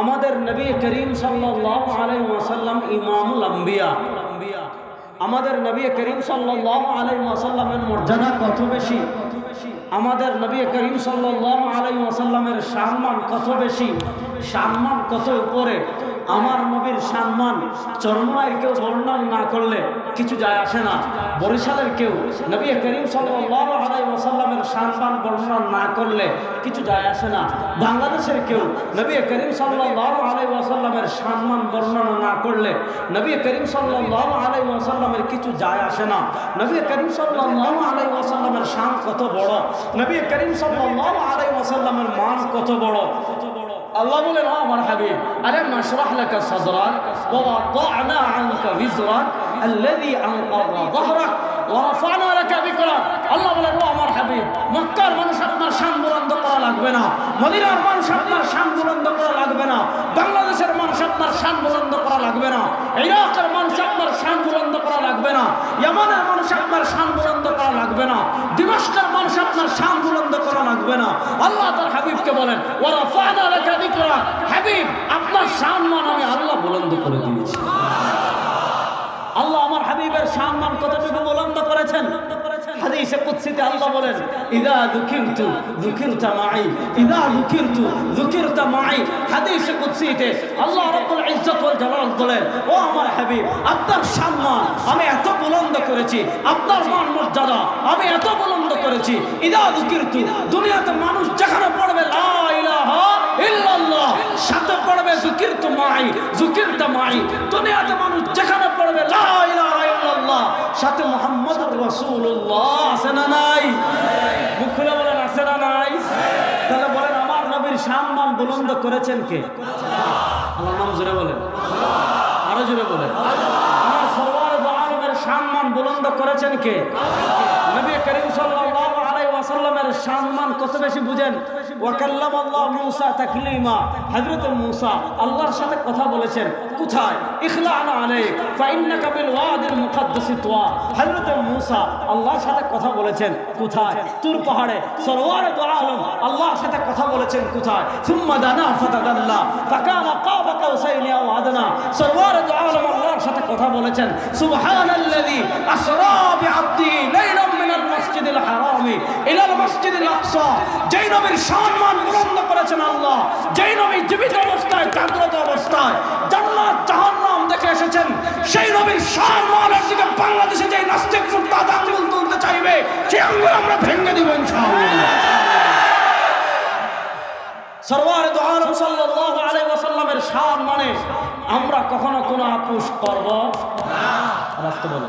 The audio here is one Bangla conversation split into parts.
আমাদের নবী করিম সাল্লাম ইমামুল আম্বিয়া। আমাদের নবী করিম ওয়াসাল্লামের মর্যাদা কত বেশি? আমাদের নবী করিম আলাইহি ওয়াসাল্লামের সম্মান কত বেশি? সম্মান কত উপরে? আমার নবীর সম্মান চরমায়ের কেউ বর্ণনা না করলে কিছু যায় আসে না। বরিশালের কেউ, নবী করিম ওয়াসাল্লামের সম্মান বর্ণনা না করলে কিছু যায় আসে না। বাংলাদেশের কেউ, নবী করিম ওয়াসাল্লামের সম্মান বর্ণনা না করলে নবী করিম সাল্লাল্লাহু আলাইহি ওয়াসাল্লামের কিছু যায় আসে না। নবী করিম সাল্লাল্লাহু আলাইহি ওয়াসাল্লামের শান কত বড়? নবী করিম সাল্লাল্লাহু আলাইহি ওয়াসাল্লামের মান কত বড়? আল্লাহ বলেন, ও আমার হাবিব আরে মাসরাহ লাকা সাদরাক ওয়া ওয়াদানা আনকা বিজরাক আল্লাযী আনকাযা যাহরাক ওয়া রাফা'না লাকা বিকরাক আল্লাহ বলেন, ও আমার হাবিব, মক্কার মানুষ আপনার শান বুলন্দ করা লাগবে না, মদিনার মানুষ আপনার শান বুলন্দ করা লাগবে না, বাংলাদেশের মানুষ আপনার শান বুলন্দ করা লাগবে না, ইরাকের মানুষ আপনার শান বুলন্দ করা লাগবে না, ইয়ামানের মানুষ আপনার শান বুলন্দ করা লাগবে না দিমাশকের মানুষ আপনার শান বুলন্দ করা লাগবে না। আল্লাহ তার হাবিবকে বলেন ওয়া রাফা হাবিব, আপনার সম্মান আমি আল্লাহ বুলন্দ করে দিয়েছি। আল্লাহ আমার হাবিবের সম্মান কতটুকু বুলন্দ করেছেন? ও আমার আমি এত বুলন্দ করেছি, আপনার মান মর্যাদা আমি এত বুলন্দ করেছি। ইদা যুকিরতু, দুনিয়াতে মানুষ যেখানে পড়বে, লা ইল্লাল্লাহ, সাথে পড়বে যুকিরতু মাই যুকিরতা মাই। দুনিয়াতে মানুষ যেখানে পড়বে, লা ইলাহা ইল্লাল্লাহ। সাথে মুহাম্মদুর রাসূলুল্লাহ, আছে না নাই? মুখ খুলে বলেন, আছে না নাই? তাহলে বলেন, আমার নবীর সম্মান বুলন্দ করেছেন কে? আল্লাহ নাম জোরে বলেন। আরও জোরে বলেন। আমার সরওয়ার আলমের সম্মান বুলন্দ করেছেন কে? নবী করিম সাল্লাল্লাহু আলাইহি ওয়াসাল্লামের সম্মান কত বেশি বুঝেন? ওয়াকাল্লাম আল্লাহ মুসা তাকলিমা, হযরত মুসা আল্লাহর সাথে কথা বলেছেন, কোথায়? ইখলানা আলাইক, ফাইন্নাকা বিল ওয়াদিল মুকাদ্দাসি তুয়া। হযরত মুসা আল্লাহর সাথে কথা বলেছেন, কোথায়? তুর পাহাড়ে, সরওয়ার দু আলম। আল্লাহর সাথে কথা বলেছেন, কোথায়? সুম্মা দানা ফাতাদাল্লা। ফাকানা কাবা কাউসাইনি আও আদনা সরওয়ার দু আলম, আল্লাহর সাথে কথা বলেছেন, সুবহানাল্লাযী আসরা বিআবদিহি লাইলাম মাসজিদিল হারামি, ইলাল মাসজিদিল আকসা। যেই নবীর সম্মান বুলন্দ করেছেন আল্লাহ, যেই নবী জীবিত অবস্থায়, জাগ্রত অবস্থায়, জান্নাত, জাহান্নাম দেখে এসেছেন, সেই নবীর সম্মানের দিকে বাংলাদেশে যেই নাস্তিক আঙ্গুল তুলতে চাইবে, সেই আঙ্গুল আমরা ভেঙে দিব ইনশাআল্লাহ। সরওয়ার আলম সাল্লাল্লাহু আলাইহি ওয়াসাল্লামের শান মানে আমরা কখনো কোনো আপোষ করব না। রাস্তা বলো।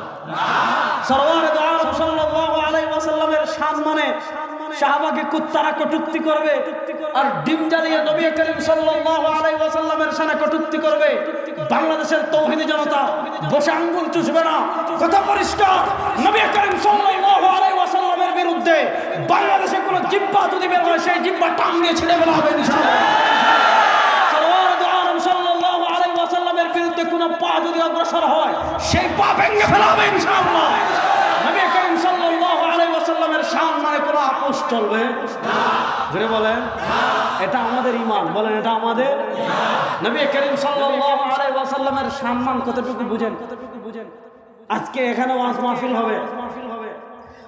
সরওয়ার আলম সাল্লাল্লাহু ওয়াসাল্লামের শান মানে সাহাবাকে কুত্তারা কটূক্তি করবে আর ডিম জ্বালিয়ে নবী করিম সাল্লাল্লাহু আলাইহি ওয়াসাল্লামের শানে কটূক্তি করবে। বাংলাদেশের তৌহিদি জনতা বসে আঙ্গুল চুষবে না। কথা পরিষ্কার। নবী করিম সাল্লাল্লাহু আলাইহি ওয়াসাল্লামের বিরুদ্ধে বাংলাদেশে কোনো জিব্বা যদি বের হয়, সেই জিব্বা টান দিয়ে ছিঁড়ে ফেলা হবে বিরুদ্ধে কোনো পা যদি অগ্রসর হয়, সেই পা ভেঙে ফেলা হবে ইনশাআল্লাহ নবী করিম সাল্লাল্লাহু আলাইহি ওয়াসাল্লামের মানে কোনো আপোষ চলবে? ধরে বলেন, এটা আমাদের ঈমান। বলেন, এটা আমাদের নবী করিম ওয়াসাল্লামের সম্মান কতটুকু বুঝেন? কতটুকু বুঝেন আজকে এখানে ওয়াজ মাহফিল হবে।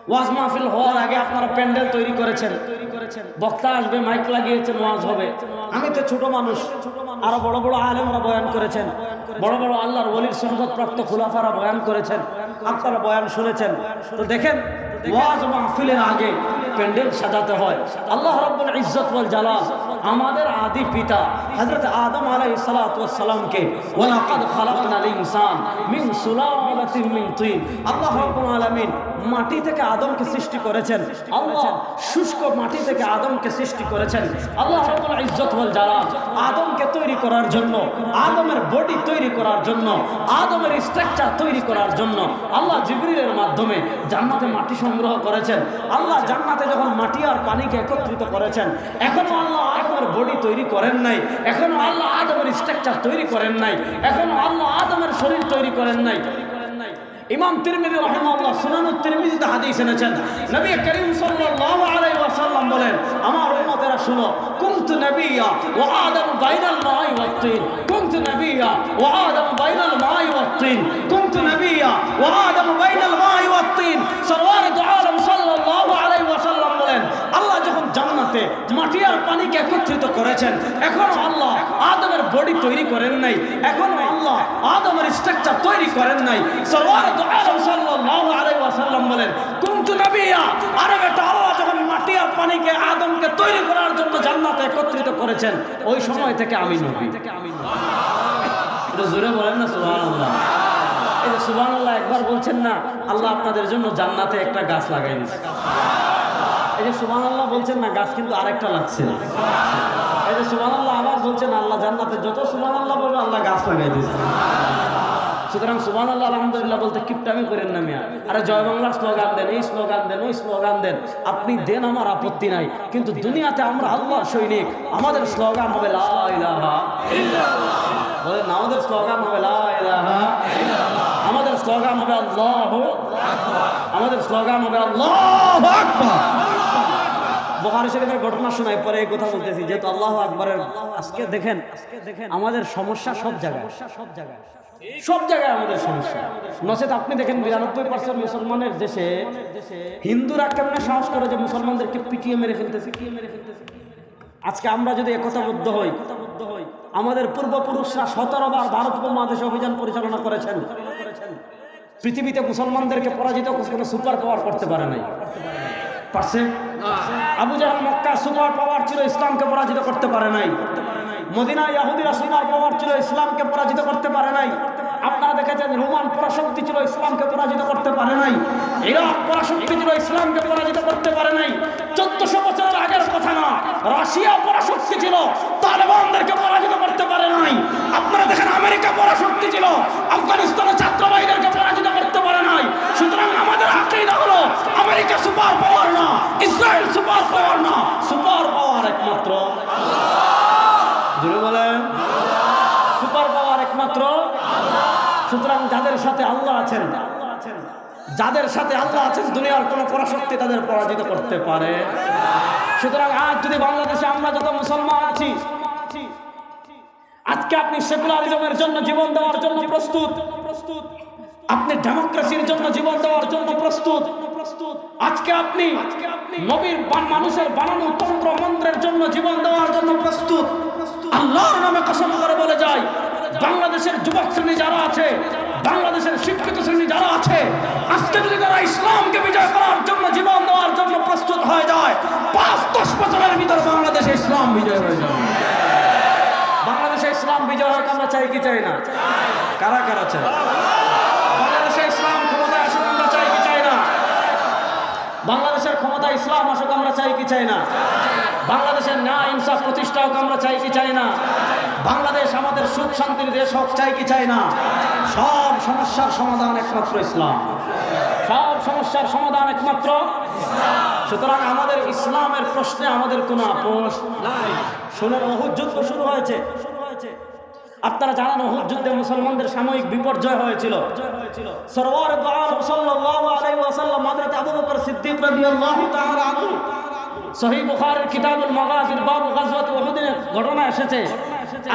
ওয়াজ মাহফিল হওয়ার আগে আপনারা প্যান্ডেল তৈরি করেছেন। বক্তা আসবে, মাইক লাগিয়েছেন, ওয়াজ হবে। আমি তো ছোট মানুষ। আরও বড় বড় আলেমরা বয়ান করেছেন। বড় বড় আল্লাহর ওলির সনগত প্রাপ্ত খুলাফারা বয়ান করেছেন। আপনারা বয়ান শুনেছেন। তো দেখেন ওয়াজ মাহফিলের আগে প্যান্ডেল সাজাতে হয়। আল্লাহ রব্বুল ইজ্জত ওয়াল জালাল আমাদের আদি পিতা হযরত আদম আলাইহিস সালাতু ওয়াস সালামকে ইনসান মিন আল্লাহ মাটি থেকে আদমকে সৃষ্টি করেছেন। আল্লাহ শুষ্ক মাটি থেকে আদমকে সৃষ্টি করেছেন। আল্লাহ ইজ্জত ওয়াল জালাল আদমকে তৈরি করার জন্য, আদমের বডি তৈরি করার জন্য, আদমের স্ট্রাকচার তৈরি করার জন্য আল্লাহ জিবরিলের মাধ্যমে জান্নাতে মাটি সংগ্রহ করেছেন। আল্লাহ জান্নাতে যখন মাটি আর পানিকে একত্রিত করেছেন, এখনও বডি তৈরি করেন নাই, এখনও আল্লাহ আদমের স্ট্রাকচার তৈরি করেন নাই, এখনও আল্লাহ আদমের শরীর তৈরি করেন নাই। ইমাম তিরমিজি রহমাল্লাহ সুনানুর তিরমিজিতে হাদিস এনেছেন, নবী করিম সাল্লাল্লাহু আলাইহি ওয়াসাল্লাম বলেন, আমার উম্মতেরা শুনো, কুনত নবিয়্যা ওয়া আদম বাইনাল মাই ওয়া তিন, কুনত নবিয়্যা ওয়া আদম বাইনাল মাই ওয়া তিন, কুনত নবিয়্যা ওয়া আদম বাইনাল মাই ওয়া তিন, সরওয়ার দুআ জান্নাতে মাটি আর পানিকে একত্রিত করেছেন। এখন আল্লাহ আদমের বডি তৈরি করেন নাই। এখনও আল্লাহ আদমের স্ট্রাকচার তৈরি করেন নাই। সরওয়ার সাল্লাল্লাহু আলাইহি ওয়াসাল্লাম বলেন, কুনতু নবিয়া? আরে বেটা, আল্লাহ যখন মাটি আর পানিকে আদমকে তৈরি করার জন্য জান্নাতে একত্রিত করেছেন, ওই সময় থেকে আমি নবী। থেকে আমি জোরে বলেন না, সুবহানাল্লাহ। এই যে সুবহানাল্লাহ একবার বলছেন না, আল্লাহ আপনাদের জন্য জান্নাতে একটা গাছ লাগাই দিয়েছে। এই যে সুবান আল্লাহ বলছেন না, গাছ কিন্তু আরেকটা লাগছে। এই যে সুবহানাল্লাহ আবার বলছেন, আল্লাহ জান্নাতে যত সুবান আল্লাহ বলবে, আল্লাহ গাছ লাগাই দিয়েছে। সুতরাং সুবান আল্লাহ আলহামদুলিল্লাহ বলতে কিপটামি করেন না মিয়া। আরে জয় বাংলার স্লোগান দেন, এই স্লোগান দেন, ওই স্লোগান দেন। আপনি দেন আমার আপত্তি নাই, কিন্তু দুনিয়াতে আমরা আল্লাহ সৈনিক। আমাদের স্লোগান হবে লা ইলাহা বলেন, আমাদের স্লোগান হবে লা ইলাহা আমাদের স্লোগান হবে আল্লাহ আমাদের স্লোগান হবে আল্লাহ আকবার। বোহারি শরীফের ঘটনা শোনায়, পরে এই কথা বলতেছি, যেহেতু আল্লাহ আকবরের আজকে দেখেন, আমাদের সমস্যা সব জায়গায়। সব জায়গায় সব জায়গায় আমাদের সমস্যা। নচেত আপনি দেখেন, বিরানব্বই পার্সেন্ট মুসলমানের দেশে হিন্দুরা কেমন সাহস করে যে মুসলমানদেরকে পিটিয়ে মেরে ফেলতেছে? আজকে আমরা যদি একতাবদ্ধ হই, আমাদের পূর্বপুরুষরা সতেরো বার ভারত উপমহাদেশে অভিযান পরিচালনা করেছেন। পৃথিবীতে মুসলমানদেরকে পরাজিত কোনো সুপার পাওয়ার করতে পারে নাই। পারছে Abu Jahal Mecca super power ছিল ইসলামকে পরাজিত করতে পারে নাই। মদিনা ইয়াহুদিরা সুপার পাওয়ার ছিল ইসলামকে পরাজিত করতে পারে নাই। আপনারা দেখেছেন রোমান পরাশক্তি ছিল ইসলামকে পরাজিত করতে পারে নাই। ইরাক পরাশক্তি ছিল ইসলামকে পরাজিত করতে পারে নাই। চোদ্দশো বছরের আগের কথা না, রাশিয়া পরাশক্তি ছিল, তালেবানদেরকে পরাজিত করতে পারে নাই আপনারা দেখেন আমেরিকা পরাশক্তি ছিল আফগানিস্তানের ছাত্রবাহীদেরকে পরাজিত করতে পারে নাই সুতরাং আমাদের আকিদা হলো আমেরিকা সুপার পাওয়ার না ইসরায়েল সুপার পাওয়ার না সুপার পাওয়ার একমাত্র জুড়ে বলেন সুপার পাওয়ার একমাত্র সুতরাং যাদের সাথে আল্লাহ আছেন। যাদের সাথে আল্লাহ আছেন, দুনিয়ার কোনো পরাশক্তি তাদের পরাজিত করতে পারে। সুতরাং আজ যদি বাংলাদেশে আমরা যত মুসলমান আছি, আজকে আপনি সেকুলারিজমের জন্য জীবন দেওয়ার জন্য প্রস্তুত। প্রস্তুত আপনি ডেমোক্রেসির জন্য জীবন দেওয়ার জন্য প্রস্তুত। আজকে আপনি নবীর মানুষের বানানো তন্ত্র মন্ত্রের জন্য জীবন দেওয়ার জন্য প্রস্তুত। আল্লাহর নামে কসম করে বলে যায় বাংলাদেশের যুবক শ্রেণি যারা আছে, বাংলাদেশের শিক্ষিত শ্রেণি যারা আছে, আজকে যদি তারা ইসলামকে বিজয় করার জন্য জীবন দেওয়ার জন্য প্রস্তুত হয়ে যায়, পাঁচ দশ বছরের ভিতর বাংলাদেশে ইসলাম বিজয় হয়ে যাবে। বাংলাদেশে ইসলাম বিজয় হোক, আমরা চাই কি চাই না? কারা কারা চাই বাংলাদেশে ইসলাম ক্ষমতায় আসুক, আমরা চাই কি চাই না? বাংলাদেশের ক্ষমতা ইসলাম আসুক, আমরা চাই কি চাই না? বাংলাদেশের ন্যায় ইনসাফ প্রতিষ্ঠা হোক, আমরা চাই কি চাই না? বাংলাদেশ আমাদের সুখ শান্তির দেশ হোক, চাই কি চাই না, সব সমস্যার সমাধান একমাত্র ইসলাম। সব সমস্যার সমাধান একমাত্র সুতরাং আমাদের ইসলামের প্রশ্নে আমাদের কোনো আপোষ নাই। শুনেন, অহুদ যুদ্ধ শুরু হয়েছে। আপনারা জানেন, অহুদ যুদ্ধে মুসলমানদের সাময়িক বিপর্যয় হয়েছিল। ঘটনা এসেছে।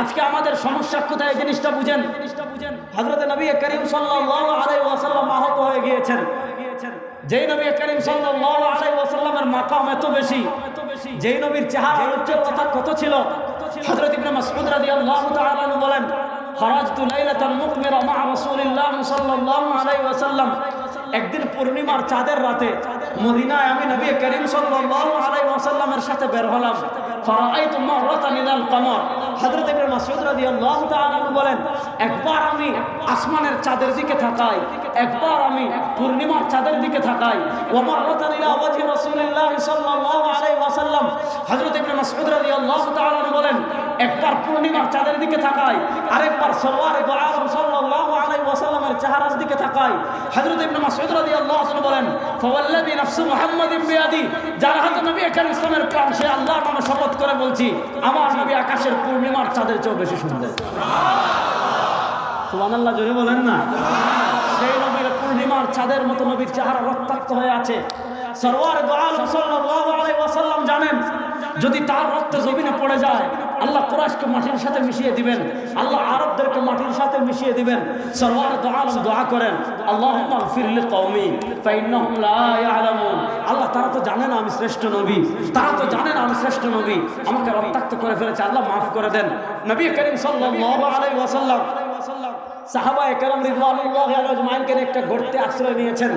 আজকে আমাদের সমস্যা কোথায় জিনিসটা বুঝেন? হযরত নবী করিম আলাইহি ওয়াসাল্লাম আহত হয়ে গিয়েছেন। যেই নবী করিম আলাইহি ওয়াসাল্লামের মাকাম এত বেশি, যেই নবীর চেহারা উচ্চতা কত ছিল? হযরত ইবনে মাসউদ রাদিয়াল্লাহু তাআলা বলেন, খরাজতু লাইলাতান মুকমিরা মা রাসূলিল্লাহ সাল্লাল্লাহু আলাইহি ওয়াসাল্লাম। একদিন পূর্ণিমার চাঁদের রাতে মদিনায় আমি নবী করিম সাল্লাল্লাহু আলাইহি ওয়াসাল্লামের সাথে বের হলাম। ফারাআইতু মাররাতান মিনাল কমর। হযরত ইবনে মাসউদ রাদিয়াল্লাহু তাআলা বলেন, একবার আমি আসমানের চাঁদের দিকে তাকাই, একবার আমি পূর্ণিমার চাঁদের দিকে তাকাই। ওয়া মাররাতান ইলা ওয়াজহি রাসূলিল্লাহ সাল্লাল্লাহু আলাইহি ওয়াসাল্লাম হযরত ইবনে মাসউদ রাদিয়াল্লাহু তাআলা বলেন একবার পূর্ণিমার চাঁদের দিকে তাকাই আরেকবার সরওয়ারে দু আলম সাল্লাল্লাহু আলাইহি ওয়াসাল্লামের চেহারার দিকে তাকাই। হযরত ইবনে মাসউদ রাদিয়াল্লাহু আনহু বলেন ফাওয়াল্লাযী নাফসু মুহাম্মাদিন বিয়াদি যার হাতে নবী আকরাম ইসলামের প্রাণ সে আল্লাহর নামে শপথ করে বলছি আমার নবী আকাশের পূর্ণিমার চাঁদের চেয়েও বেশি সুন্দর। সুবহানাল্লাহ জোরে বলেন না। সেই নবীর পূর্ণিমার চাঁদের মতো নবীর চেহারা রক্তাক্ত হয়ে আছে। সরওয়ার আলম সাল্লাল্লাহু আলাইহি জানেন, যদি তার রক্ত জমিনে পড়ে যায়, আল্লাহ কোরআশকে মাটির সাথে মিশিয়ে দিবেন, আল্লাহ আরবদেরকে মাটির সাথে মিশিয়ে দিবেন। সরওয়ার দোয়াল দোয়া করেন আল্লাহ ফিরলে ইয়ালামুন। আল্লাহ তারা তো জানে না আমি শ্রেষ্ঠ নবী, তারা তো জানে না আমি শ্রেষ্ঠ নবী। আমাকে রক্তাক্ত করে ফেলেছে, আল্লাহ মাফ করে দেন। নবী করিম সাল্লাল্লাহু আলাইহি ওয়াসাল্লাম সাহাবা একরাম রিদওয়ানুল্লাহি আলাইহিম একটা গর্তে আশ্রয় নিয়েছেন।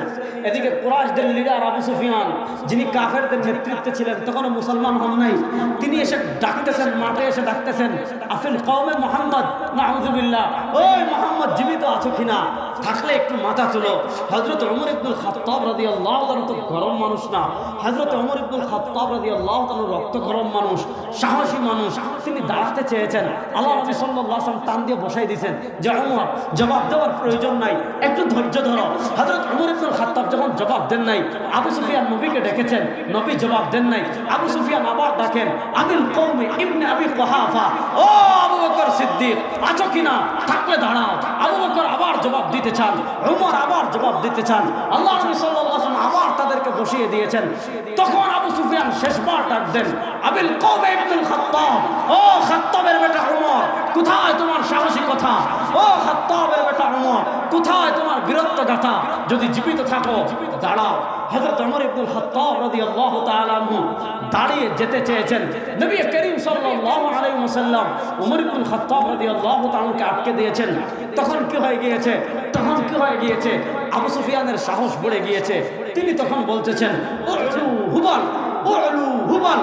এদিকে কুরাশদের লিডার আবু সুফিয়ান, যিনি কাফেরদের নেতৃত্বে ছিলেন, তখনও মুসলমান হন নাই। তিনি এসে ডাকতেছেন, মাঠে এসে ডাকতেছেন, আফিল কৌমে মোহাম্মদ না নাউজুবিল্লাহ ওই মোহাম্মদ, জীবিত আছো কিনা? থাকলে একটু মাথা তুলো। হযরত ওমর ইবনুল খাত্তাব রাদিয়াল্লাহু তাআলা তো গরম মানুষ না। হযরত ওমর ইবনুল খাত্তাব রাদিয়াল্লাহু তাআলা রক্ত গরম মানুষ, সাহসী মানুষ। তিনি দাঁড়াতে চেয়েছেন। আল্লাহ নবী সাল্লাল্লাহু আলাইহি ওয়াসাল্লাম টান দিয়ে বসাই দিয়েছেন যে, ওমর, জবাব দেওয়ার প্রয়োজন নাই। একটু ধৈর্য ধরো। হযরত ওমর ইবনুল খাত্তাব যখন জবাব দেন নাই, আবু সুফিয়ান নবীকে ডেকেছেন। নবী জবাব দেন নাই। আবু সুফিয়ান আবার ডাকেন আবিল কওমি ইবনে আবি কুহাফা। ও আবু বকর সিদ্দিক, আছো কিনা থাকলে দাঁড়াও। আবু বকর আবার জবাব দিতে চান, উমর আবার জবাব দিতে চান, আল্লাহ নবী আলাইহি আবার তাদেরকে বসিয়ে দিয়েছেন। তখন আবু সুফিয়ান শেষবার ডাক দেন, আবিল কবে ইবনুল খাত্তাব, ও খাত্তাবের বেটা উমর, কোথায় তোমার সাহসী কথা ও খাত্তাবের বেটা উমর, কোথায় তোমার বীরত্ব গাথা? যদি জীবিত থাকো, দাঁড়াও। হযরত ওমর ইবনুল খাত্তাব রাদিয়াল্লাহু তাআলা আনহু দাঁড়িয়ে যেতে চেয়েছেন। নবী করিম সাল্লাল্লাহু আলাইহি ওয়াসাল্লাম ওমর ইবনুল খাত্তাব রাদিয়াল্লাহু তাআলাকে আটকে দিয়েছেন। তখন কি হয়ে গিয়েছে? তখন কি হয়ে গিয়েছে? আবু সুফিয়ানের সাহস বেড়ে গিয়েছে। তিনি তখন বলতেছেন হুবাল হুবাল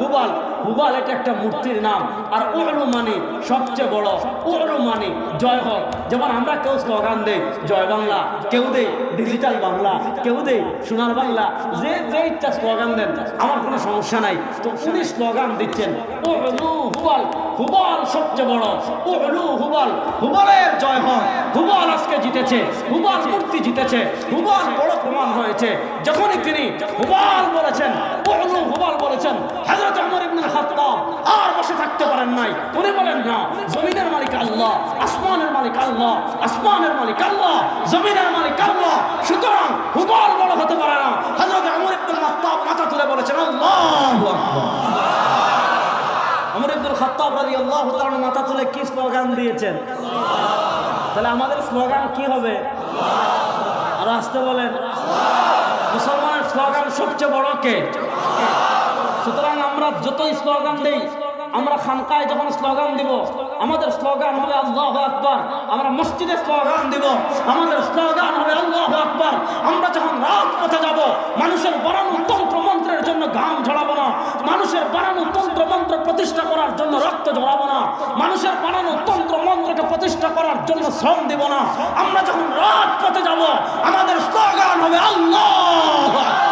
হুবাল। হুবাল এটা একটা মূর্তির নাম, আর উলু মানে সবচেয়ে বড় উলু মানে জয় হোক। যেমন আমরা কেউ স্লোগান দেয় জয় বাংলা, কেউ দেই। ডিজিটাল বাংলা, কেউ দেই, সোনার বাংলা, যে যে ইচ্ছা স্লোগান দেন, আমার কোনো সমস্যা নাই। তো উনি স্লোগান দিচ্ছেন উলু হুবাল হুবাল সবচেয়ে বড় উলু হুবাল, হুবালের জয় হোক, হুবাল আজকে জিতেছে, হুবাল মূর্তি জিতেছে, হুবাল বড় প্রমাণ হয়েছে। যখনই তিনি হুবাল বলেছেন, ও হুবাল বলেছেন, হযরত ওমর ইবনে খাত্তাব আর বসে থাকতে পারেন নাই। উনি বলেন, না, জমিনের মালিক আল্লাহ, আসমানের মালিক আল্লাহ, আসমানের মালিক আল্লাহ, জমিনের মালিক আল্লাহ। সুতরাং হুবাল বড় হতে পারে না। হযরত ওমর ইবনে খাত্তাব মাথা তুলে বলেছেন, আল্লাহু আকবার। ওমর ইবনে খাত্তাব রাদিয়াল্লাহু তাআলা মাথা তুলে কি স্লোগান দিয়েছেন? তাহলে আমাদের স্লোগান কি হবে? আর আসতে বলেন। মুসলমানের স্লোগান সবচেয়ে বড় কে? সুতরাং আমরা যতই স্লোগান দেই, আমরা খানকায় যখন স্লোগান দিব আমাদের স্লোগান হবে আল্লাহ আকবর। আমরা মসজিদে স্লোগান দেব। আমাদের স্লোগান হবে আল্লাহ আকবর। আমরা যখন রাত পথে যাব, মানুষের বানানো তন্ত্র মন্ত্রের জন্য ঘাম ঝড়াবো না। মানুষের বানানো তন্ত্র মন্ত্র প্রতিষ্ঠা করার জন্য রক্ত ঝরাবো না। মানুষের বানানো তন্ত্র মন্ত্রকে প্রতিষ্ঠা করার জন্য শ্রম দেব না। আমরা যখন রাত পথে যাব, আমাদের স্লোগান হবে আল্লাহ